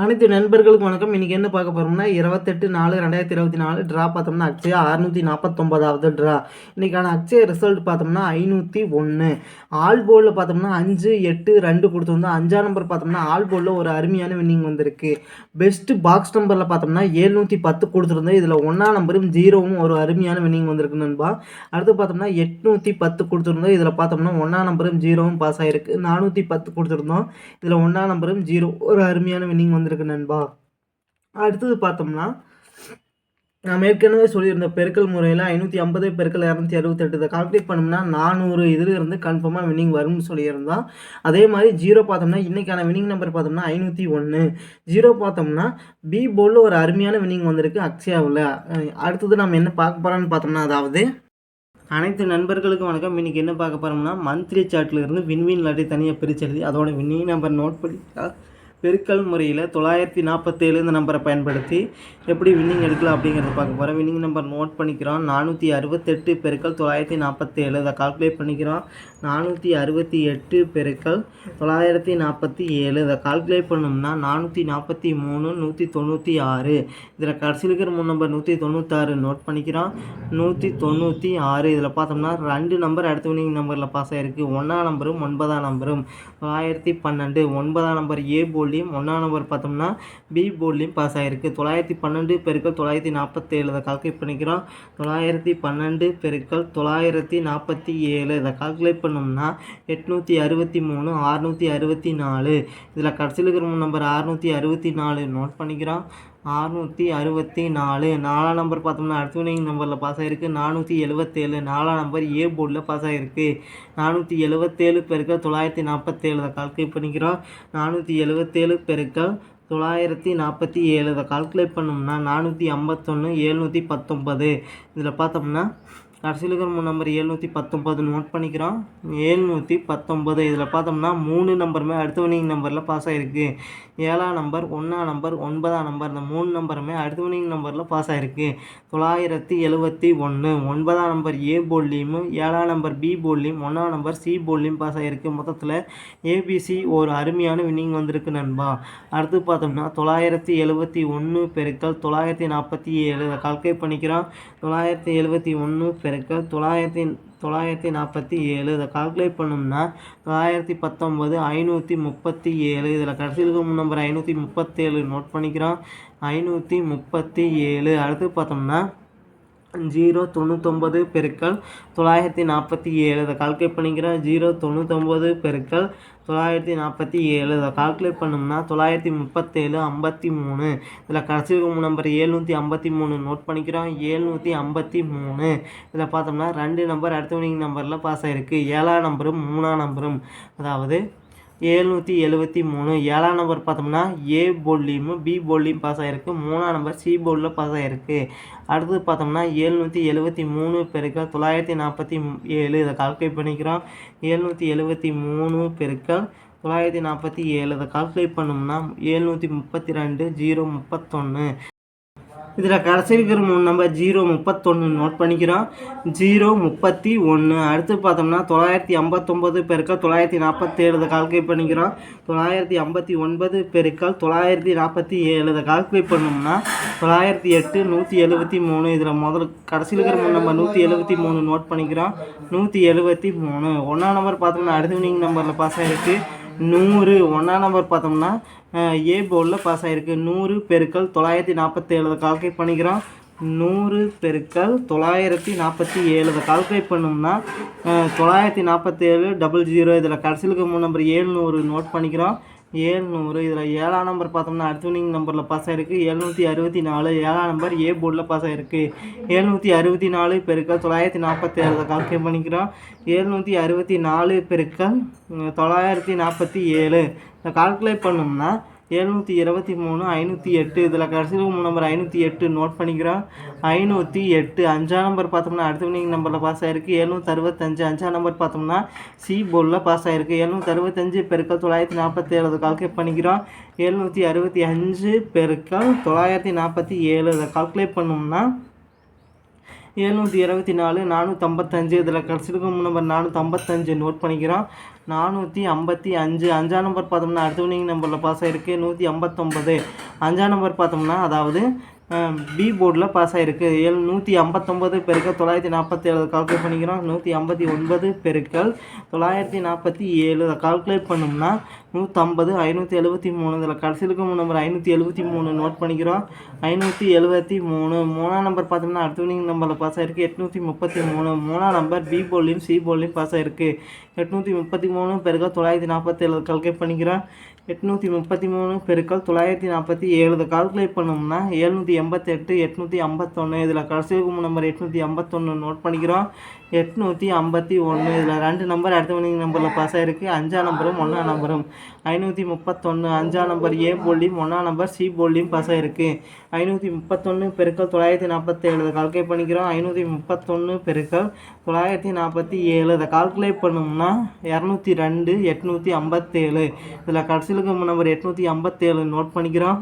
அனைத்து நண்பர்களுக்கும் வணக்கம். இன்றைக்கி என்ன பார்க்க போகிறோம்னா இருபத்தெட்டு நாலு ரெண்டாயிரத்தி இருபத்தி நாலு ட்ரா பார்த்தோம்னா அக்ஷயா அறுநூற்றி நாற்பத்தொம்பதாவது ட்ரா இன்றைக்கான அக்ஷய ரிசல்ட் பார்த்தோம்னா ஐநூற்றி ஒன்று ஆல் போலில் பார்த்தோம்னா அஞ்சு எட்டு ரெண்டு கொடுத்துருந்தோம். அஞ்சாம் நம்பர் பார்த்தோம்னா ஆல் போலில் ஒரு அருமையான வின்னிங் வந்திருக்கு. பெஸ்ட்டு பாக்ஸ் நம்பரில் பார்த்தோம்னா ஏழ்நூற்றி பத்து கொடுத்துருந்தோம். இதில் ஒன்றாம் நம்பரும் ஜீரோவும் ஒரு அருமையான வின்னிங் வந்திருக்கு நண்பா. அடுத்து பார்த்தோம்னா எட்நூற்றி பத்து கொடுத்துருந்தோம். இதில் பார்த்தோம்னா ஒன்றாம் நம்பரும் ஜீரோவும் பாஸ் ஆகிருக்கு நானூற்றி பத்து கொடுத்துருந்தோம். இதில் ஒன்றாம் நம்பரும் ஜீரோ. ஒரு அருமையான வின்னிங் வந்திருக்கு நண்பா. அடுத்தது பார்த்தோம்னா நான் ஏற்கனவே சொல்லியிருந்த பெருக்கல் முறையில் ஐநூற்றி ஐம்பது பெருக்கல் இரநூத்தி அறுபத்தெட்டு இதை கால்குலேட் பண்ணோம்னா நானூறு இதில் இருந்து கன்ஃபார்மாக வின்னிங் வரும்னு சொல்லியிருந்தோம் அதே மாதிரி ஜீரோ பார்த்தோம்னா இன்றைக்கான வின்னிங் நம்பர் பார்த்தோம்னா ஐநூற்றி ஒன்று ஜீரோ பார்த்தோம்னா பி போலில் ஒரு அருமையான வின்னிங் வந்திருக்கு அக்ஷயாவில். அடுத்தது நம்ம என்ன பார்க்க போகிறோன்னு பார்த்தோம்னா அதாவது அனைத்து நண்பர்களுக்கும் வணக்கம். இன்றைக்கி என்ன பார்க்க போகிறோம்னா மந்த்லி சார்ட்டில் இருந்து வின்வின் லாட்டரி தனியாக பிரிச்செழுதி அதோட வின்னிங் நம்பர் நோட் பண்ணி பெருக்கல் முறையில் தொள்ளாயிரத்தி நாற்பத்தேழு இந்த நம்பரை பயன்படுத்தி எப்படி வின்னிங் எடுக்கலாம் அப்படிங்கிறத பார்க்க போகிறோம் வின்னிங் நம்பர் நோட் பண்ணிக்கிறோம். நானூற்றி அறுபத்தெட்டு பெருக்கல் தொள்ளாயிரத்தி நாற்பத்தேழு அதை கால்குலேட் பண்ணிக்கிறோம். நானூற்றி அறுபத்தி எட்டு பெருக்கல் தொள்ளாயிரத்தி நாற்பத்தி ஏழு இதை கால்குலேட் பண்ணோம்னா நானூற்றி நாற்பத்தி மூணு நூற்றி தொண்ணூற்றி ஆறு இதில் கடைசியில் இருக்கிற மூணு நம்பர் நூற்றி தொண்ணூத்தாறு நோட் பண்ணிக்கிறோம். நூற்றி தொண்ணூற்றி ஆறு இதில் பார்த்தோம்னா ரெண்டு நம்பர் அடுத்த வின்னிங் நம்பரில் பாஸ் ஆகிருக்கு ஒன்றாம் நம்பரும் ஒன்பதாம் நம்பரும் தொள்ளாயிரத்தி பன்னெண்டு. ஒன்பதாம் நம்பர் ஏ போல் போர்ட்லேயும் ஒன்றாம் நம்பர் பார்த்தோம்னா பி போர்ட்லேயும் பாஸ் ஆகிருக்கு தொள்ளாயிரத்தி பன்னெண்டு பெருக்கள் தொள்ளாயிரத்தி நாற்பத்தேழு இதை கால்குலேட் பண்ணிக்கிறோம். தொள்ளாயிரத்தி பன்னெண்டு பெருக்கள் தொள்ளாயிரத்தி நாற்பத்தி ஏழு இதை கால்குலேட் பண்ணோம்னா எட்நூற்றி அறுபத்தி மூணு அறுநூற்றி அறுபத்தி நாலு. இதில் கடைசியில் இருக்கிற நம்பர் அறுநூற்றி அறுபத்தி நாலு. நோட் பண்ணிக்கிறோம். அறுநூற்றி அறுபத்தி நாலு. நாலாம் நம்பர் பார்த்தோம்னா அடுத்த வினிங் நம்பரில் பாஸ் ஆகிருக்கு நானூற்றி எழுபத்தேழு நாலாம் நம்பர் ஏ போர்டில் பாஸ் ஆகிருக்கு நானூற்றி எழுபத்தேழு பெருக்கள் தொள்ளாயிரத்தி நாற்பத்தேழு கால்குலேட் பண்ணிக்கிறோம். நானூற்றி எழுபத்தேழு பெருக்கள் தொள்ளாயிரத்தி நாற்பத்தி ஏழு கால்குலேட் பண்ணோம்னா நானூற்றி ஐம்பத்தொன்று எழுநூற்றி பத்தொம்பது இதில் பார்த்தோம்னா கடைசியில் இருக்கிற மூணு நம்பர் எழுநூற்றி பத்தொம்பது நோட் பண்ணிக்கிறோம். எழுநூற்றி பத்தொம்பது இதில் பார்த்தோம்னா மூணு நம்பருமே அடுத்த வினிங் நம்பரில் பாஸ் ஆகிருக்கு ஏழாம் நம்பர் ஒன்றாம் நம்பர் ஒன்பதாம் நம்பர் இந்த மூணு நம்பருமே அடுத்த வினிங் நம்பரில் பாஸ் ஆகிருக்கு தொள்ளாயிரத்தி எழுபத்தி ஒன்று ஒன்பதாம் நம்பர் ஏ போர்ட்லேயும் ஏழாம் நம்பர் பி போர்ட்லேயும் ஒன்றாம் நம்பர் சி போர்ட்லேயும் பாஸ் ஆகிருக்கு மொத்தத்தில் ஏபிசி ஒரு அருமையான வின்னிங் வந்திருக்கு நண்பா. அடுத்து பார்த்தோம்னா தொள்ளாயிரத்தி எழுபத்தி ஒன்று பெருக்கல் தொள்ளாயிரத்தி நாற்பத்தி ஏழு இதை கால்குலேட் பண்ணிக்கிறோம். தொள்ளாயிரத்தி எழுபத்தி ஒன்று பெருக்கல் தொள்ளாயிரத்தி தொள்ளாயிரத்தி நாற்பத்தி ஏழு. இதை கால்குலேட் பண்ணோம்னா தொள்ளாயிரத்தி பத்தொம்பது ஐநூற்றி முப்பத்தி ஏழு. இதில் கடைசியில் இருக்கும் நம்பர் ஐநூற்றி முப்பத்தேழு நோட் பண்ணிக்கிறோம். ஐநூற்றி முப்பத்தி ஏழு. அடுத்து பார்த்தோம்னா ஜீரோ தொண்ணூத்தொம்பது பெருக்கள் தொள்ளாயிரத்தி நாற்பத்தி ஏழு. இதை கால்குலேட் பண்ணிக்கிறேன். ஜீரோ தொண்ணூத்தொம்பது பெருக்கள் தொள்ளாயிரத்தி நாற்பத்தி ஏழு. இதை கால்குலேட் பண்ணோம்னா தொள்ளாயிரத்தி முப்பத்தேழு ஐம்பத்தி மூணு. இதில் கடைசி ரூம் நம்பர் ஏழ்நூற்றி ஐம்பத்தி மூணு. நோட் பண்ணிக்கிறோம். ஏழ்நூற்றி ஐம்பத்தி மூணு. இதில் பார்த்தோம்னா ரெண்டு நம்பர் அடுத்த மணிக்கு நம்பரில் பாஸ் ஆகிருக்கு ஏழாம் நம்பரும் மூணாம் நம்பரும் அதாவது எழுநூற்றி எழுபத்தி மூணு. ஏழாம் நம்பர் பார்த்தோம்னா ஏ போர்ட்லேயும் பி போர்ட்லேயும் பாஸ் ஆகிருக்கு மூணாம் நம்பர் சி போர்டில் பாஸ் ஆகிருக்கு அடுத்தது பார்த்தோம்னா ஏழ்நூற்றி எழுபத்தி மூணு பெருக்கள் தொள்ளாயிரத்தி நாற்பத்தி ஏழு. இதை கால்குலேட் பண்ணிக்கிறோம். ஏழ்நூற்றி எழுபத்தி மூணு பெருக்கள் தொள்ளாயிரத்தி நாற்பத்தி ஏழு. இதை கால்குலேட் பண்ணோம்னா ஏழ்நூற்றி முப்பத்தி ரெண்டு ஜீரோ முப்பத்தொன்று இதில் கடைசி இருக்கிற மூணு நம்பர் ஜீரோ முப்பத்தொன்று நோட் பண்ணிக்கிறோம். ஜீரோ முப்பத்தி ஒன்று அடுத்து பார்த்தோம்னா தொள்ளாயிரத்தி ஐம்பத்தொம்பது பெருக்கள் தொள்ளாயிரத்தி நாற்பத்தேழு இதை கால்குலேட் பண்ணிக்கிறோம். தொள்ளாயிரத்தி ஐம்பத்தி ஒன்பது பெருக்கள் தொள்ளாயிரத்தி நாற்பத்தி ஏழு இதை கால்குலேட் பண்ணோம்னா தொள்ளாயிரத்தி எட்டு நூற்றி எழுபத்தி மூணு. இதில் முதல் கடைசியில் இருக்கிற மூணு நம்பர் நூற்றி எழுபத்தி மூணு நோட் பண்ணிக்கிறோம். நூற்றி எழுபத்தி மூணு. ஒன்றாம் நம்பர் பார்த்தோம்னா அடுத்த வினிங் நம்பரில் பாஸ் ஆகிருக்கு நூறு ஒன்றாம் நம்பர் பார்த்தோம்னா ஏ போர்டில் பாஸ் ஆகிருக்கு நூறு பெருக்கள் தொள்ளாயிரத்தி நாற்பத்தி ஏழு கால்குலேட் பண்ணிக்கிறோம். நூறு பெருக்கள் தொள்ளாயிரத்தி நாற்பத்தி ஏழு கால்குலேட் பண்ணோம்னா தொள்ளாயிரத்தி நாற்பத்தேழு டபுள் ஜீரோ இதில் கடைசியில் மூணு நம்பர் ஏழ்நூறு நோட் பண்ணிக்கிறோம். ஏழ்நூறு. இதில் ஏழாம் நம்பர் பார்த்தோம்னா அடுத்த நம்பரில் பாஸ் ஆகிருக்கு எழுநூற்றி அறுபத்தி நாலு ஏழாம் நம்பர் ஏ போர்டில் பாஸ் ஆகிருக்கு எழுநூற்றி அறுபத்தி நாலு பெருக்கள் தொள்ளாயிரத்தி நாற்பத்தி ஏழு கால்குலேட் பண்ணிக்கிறோம். எழுநூற்றி அறுபத்தி நாலு பெருக்கல் தொள்ளாயிரத்தி நாற்பத்தி ஏழு. இதை கால்குலேட் பண்ணோம்னா எழுநூற்றி இருபத்தி மூணு ஐநூற்றி எட்டு. இதில் கடைசியில் மூணு நம்பர் ஐநூற்றி எட்டு நோட் பண்ணிக்கிறோம். ஐநூற்றி எட்டு அஞ்சாம் நம்பர் பார்த்தோம்னா அடுத்த வினிங் நம்பரில் பாஸ் ஆகிருக்கு எழுநூற்றி அறுபத்தஞ்சு அஞ்சாம் நம்பர் பார்த்தோம்னா சி போர்டில் பாஸ் ஆகிருக்கு எழுநூற்றி அறுபத்தஞ்சு பெருக்கள் தொள்ளாயிரத்தி நாற்பத்தி ஏழு கால்குலேட் பண்ணிக்கிறோம். எழுநூற்றி அறுபத்தி அஞ்சு பெருக்கள் தொள்ளாயிரத்தி நாற்பத்தி ஏழு இதை கால்குலேட் பண்ணோம்னா எழுநூற்றி இருபத்தி நாலு நானூற்றம்பத்தஞ்சு இதில் கடைசிக்கும் நம்பர் நானூற்றம்பத்தஞ்சு நோட் பண்ணிக்கிறோம். நானூற்றி ஐம்பத்தி அஞ்சு. அஞ்சாம் நம்பர் பார்த்தோம்னா அடுத்த வினிங் நம்பரில் பாஸ் ஆகிருக்கு நூற்றி ஐம்பத்தொம்பது அஞ்சாம் நம்பர் பார்த்தோம்னா அதாவது பி போர்டில் பாஸ் ஆகிருக்கு ஏழு நூற்றி ஐம்பத்தொம்பது பெருக்கள் தொள்ளாயிரத்தி நாற்பத்தி ஏழு. கால்குலேட் பண்ணிக்கிறோம். நூற்றி ஐம்பத்தி ஒன்பது பெருக்கள் தொள்ளாயிரத்தி நாற்பத்தி ஏழு. கால்குலேட் பண்ணோம்னா நூற்றம்பது ஐநூற்றி எழுபத்தி மூணு. இதில் கடைசியில் இருக்கும் நம்பர் ஐநூற்றி எழுபத்தி மூணு நோட் பண்ணிக்கிறோம். ஐநூற்றி எழுபத்தி மூணு. மூணாம் நம்பர் பார்த்தோம்னா அடுத்தவனிங் நம்பரில் பாஸ் ஆகிருக்கு எட்நூற்றி முப்பத்தி மூணு. மூணாம் நம்பர் பி போர்ட்லேயும் சி போர்ட்லேயும் பாஸ் ஆகிருக்கு எட்நூற்றி முப்பத்தி மூணு பெருக்கள் தொள்ளாயிரத்தி நாற்பத்தி ஏழு கால்குலேட் பண்ணிக்கிறோம். எட்நூற்றி முப்பத்தி மூணு பெருக்கள் தொள்ளாயிரத்தி நாற்பத்தி ஏழு கால்குலேட் பண்ணோம்னா எழுநூற்றி எண்பத்தெட்டு எட்நூற்றி ஐம்பத்தொன்று இதில் கடைசிக்கும் நம்பர் எட்நூற்றி ஐம்பத்தொன்று நோட் பண்ணிக்கிறோம். எட்நூற்றி ஐம்பத்தி ஒன்று. இதில் ரெண்டு நம்பர் அடுத்த மணி நம்பரில் பாஸ் ஆகிருக்கு அஞ்சாம் நம்பரும் ஒன்றாம் நம்பரும் ஐநூற்றி முப்பத்தொன்று அஞ்சாம் நம்பர் ஏ போலியும் ஒன்றாம் நம்பர் சி போலியும் பச இருக்குது ஐநூற்றி முப்பத்தொன்று பெருக்கள் தொள்ளாயிரத்தி நாற்பத்தேழு இதை கால்குலேட் பண்ணிக்கிறோம். ஐநூற்றி முப்பத்தொன்று பெருக்கள் தொள்ளாயிரத்தி நாற்பத்தி ஏழு இதை கால்குலேட் பண்ணோம்னா இரநூத்தி ரெண்டு எட்நூற்றி ஐம்பத்தேழு. இதில் கடைசியில் நம்பர் எட்நூற்றி ஐம்பத்தேழு நோட் பண்ணிக்கிறோம்.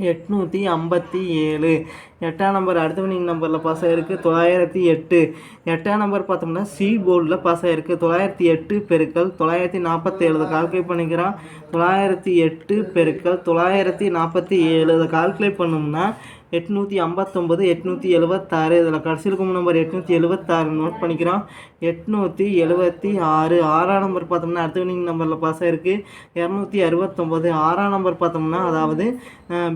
எட்நூற்றி ஐம்பத்தி ஏழு. எட்டாம் நம்பர் அடுத்த வினிங் நம்பரில் பாஸ் ஆகிருக்கு தொள்ளாயிரத்தி எட்டு. எட்டாம் நம்பர் பார்த்தோம்னா சி போர்டில் பாஸ் ஆகிருக்கு தொள்ளாயிரத்தி எட்டு பெருக்கள் தொள்ளாயிரத்தி நாற்பத்தேழு இதை கால்குலேட் பண்ணிக்கிறான். தொள்ளாயிரத்தி எட்டு பெருக்கள் தொள்ளாயிரத்தி நாற்பத்தி ஏழு. இதை கால்குலேட் பண்ணோம்னா எட்நூற்றி ஐம்பத்தொம்பது எட்நூற்றி எழுபத்தாறு இதில் கடைசியில் இருக்கும் நம்பர் எட்நூற்றி எழுபத்தாறு நோட் பண்ணிக்கிறோம். எட்நூற்றி எழுபத்தி ஆறு. ஆறாம் நம்பர் பார்த்தோம்னா அடுத்த வினிங் நம்பரில் பாஸ் ஆகிருக்கு இரநூத்தி அறுபத்தொம்பது. ஆறாம் நம்பர் பார்த்தோம்னா அதாவது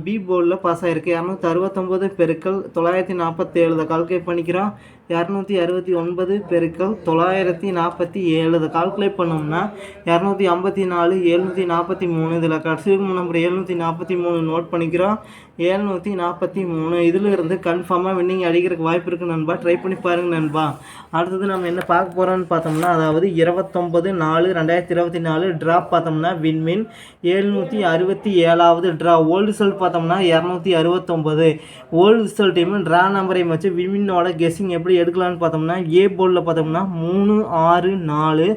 பி போர்டில் பாஸ் ஆகிருக்கு இரநூத்தி அறுபத்தொம்பது பெருக்கள் தொள்ளாயிரத்தி நாற்பத்தேழு இதை கால்குலேட் பண்ணிக்கிறோம். இரநூத்தி அறுபத்தி ஒன்பது பெருக்கள் தொள்ளாயிரத்தி நாற்பத்தி ஏழு. இதை கால்குலேட் பண்ணோம்னா இரநூத்தி ஐம்பத்தி நாலு எழுநூற்றி நாற்பத்தி மூணு. இதில் கடைசி நம்பர் எழுநூற்றி நாற்பத்தி மூணு நோட் பண்ணிக்கிறோம். எழுநூற்றி நாற்பத்தி மூணு இதில் இருந்து கன்ஃபார்மாக வின்னிங் அடிக்கிறதுக்கு வாய்ப்பு இருக்குது நண்பா. ட்ரை பண்ணி பாருங்க நண்பா. அடுத்தது நம்ம என்ன பார்க்க போகிறோம்னு பார்த்தோம்னா அதாவது இருபத்தொம்பது நாலு ரெண்டாயிரத்தி இருபத்தி நாலு ட்ராப் பார்த்தோம்னா வின்மின் ஏழ்நூற்றி அறுபத்தி ஏழாவது ட்ரா ஓல்டு ரிசல்ட் பார்த்தோம்னா இரநூத்தி அறுபத்தொம்பது ஓல்டு ரிசல்ட்டையும் ட்ரா நம்பரையும் வச்சு வின்வினோட கெஸ்ஸிங் எப்படி எடுக்கலாம்னு பார்த்தோம்னா ஏ போர்டில் பார்த்தோம்னா மூணு ஆறு நாலு.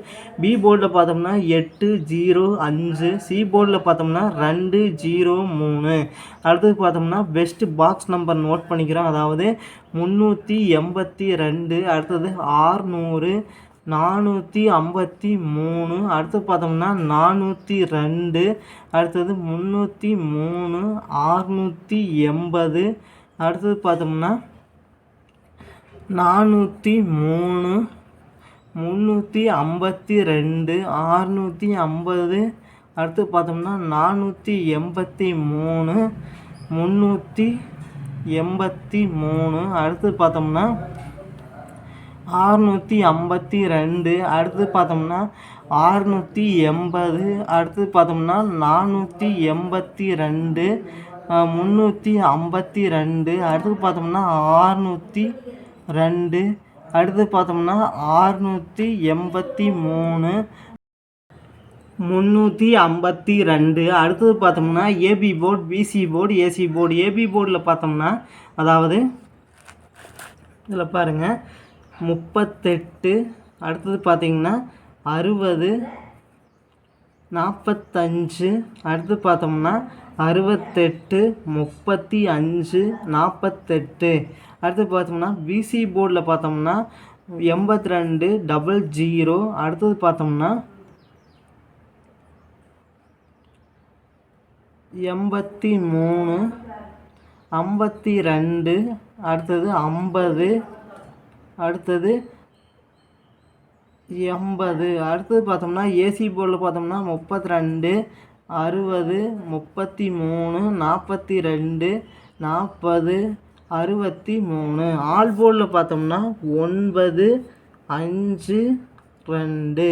பி போர்டில் பார்த்தோம்னா எட்டு ஜீரோ அஞ்சு. சி போர்டில் பார்த்தோம்னா ரெண்டு ஜீரோ மூணு. அடுத்தது பார்த்தோம்னா best box box number note பண்ணிக்கிறோம். அதாவது முந்நூற்றி எண்பத்தி ரெண்டு அடுத்தது ஆறுநூறு நானூற்றி ஐம்பத்தி மூணு அடுத்து பார்த்தோம்னா நானூற்றி ரெண்டு அடுத்தது முந்நூற்றி மூணு ஆறுநூற்றி எண்பது அடுத்தது பார்த்தோம்னா நானூற்றி மூணு முந்நூற்றி ஐம்பத்தி ரெண்டு ஆறுநூற்றி ஐம்பது அடுத்து பார்த்தோம்னா நானூற்றி எண்பத்தி மூணு முந்நூற்றி எண்பத்தி மூணு. அடுத்து பார்த்தோம்னா ஆறுநூற்றி ஐம்பத்தி ரெண்டு. அடுத்து பார்த்தோம்னா ஆறுநூற்றி எண்பது. அடுத்து பார்த்தோம்னா நானூற்றி எண்பத்தி ரெண்டு. முந்நூற்றி ஐம்பத்தி ரெண்டு. அடுத்து பார்த்தோம்னா ஆறுநூற்றி ரெண்டு. அடுத்து பார்த்தோம்னா ஆறுநூற்றி எண்பத்தி மூணு. முந்நூற்றி ஐம்பத்தி ரெண்டு. அடுத்தது பார்த்தோம்னா AB board BC board AC board AB போர்டில் பார்த்தோம்னா அதாவது இதில் பாருங்கள் முப்பத்தெட்டு. அடுத்தது பார்த்தீங்கன்னா அறுபது நாற்பத்தஞ்சு அடுத்து பார்த்தோம்னா அறுபத்தெட்டு முப்பத்தி அஞ்சு நாற்பத்தெட்டு அடுத்து பார்த்தோம்னா பிசி போர்டில் பார்த்தோம்னா எண்பத்தி ரெண்டு டபுள் ஜீரோ அடுத்தது பார்த்தோம்னா எண்பத்தி மூணு ஐம்பத்தி ரெண்டு அடுத்தது ஐம்பது அடுத்தது எண்பது. அடுத்தது பார்த்தோம்னா ஏசி போர்டில் பார்த்தோம்னா முப்பத்தி ரெண்டு அறுபது முப்பத்தி மூணு நாற்பத்தி ரெண்டு நாற்பது அறுபத்தி மூணு ஆல் போர்டில் பார்த்தோம்னா ஒன்பது அஞ்சு ரெண்டு.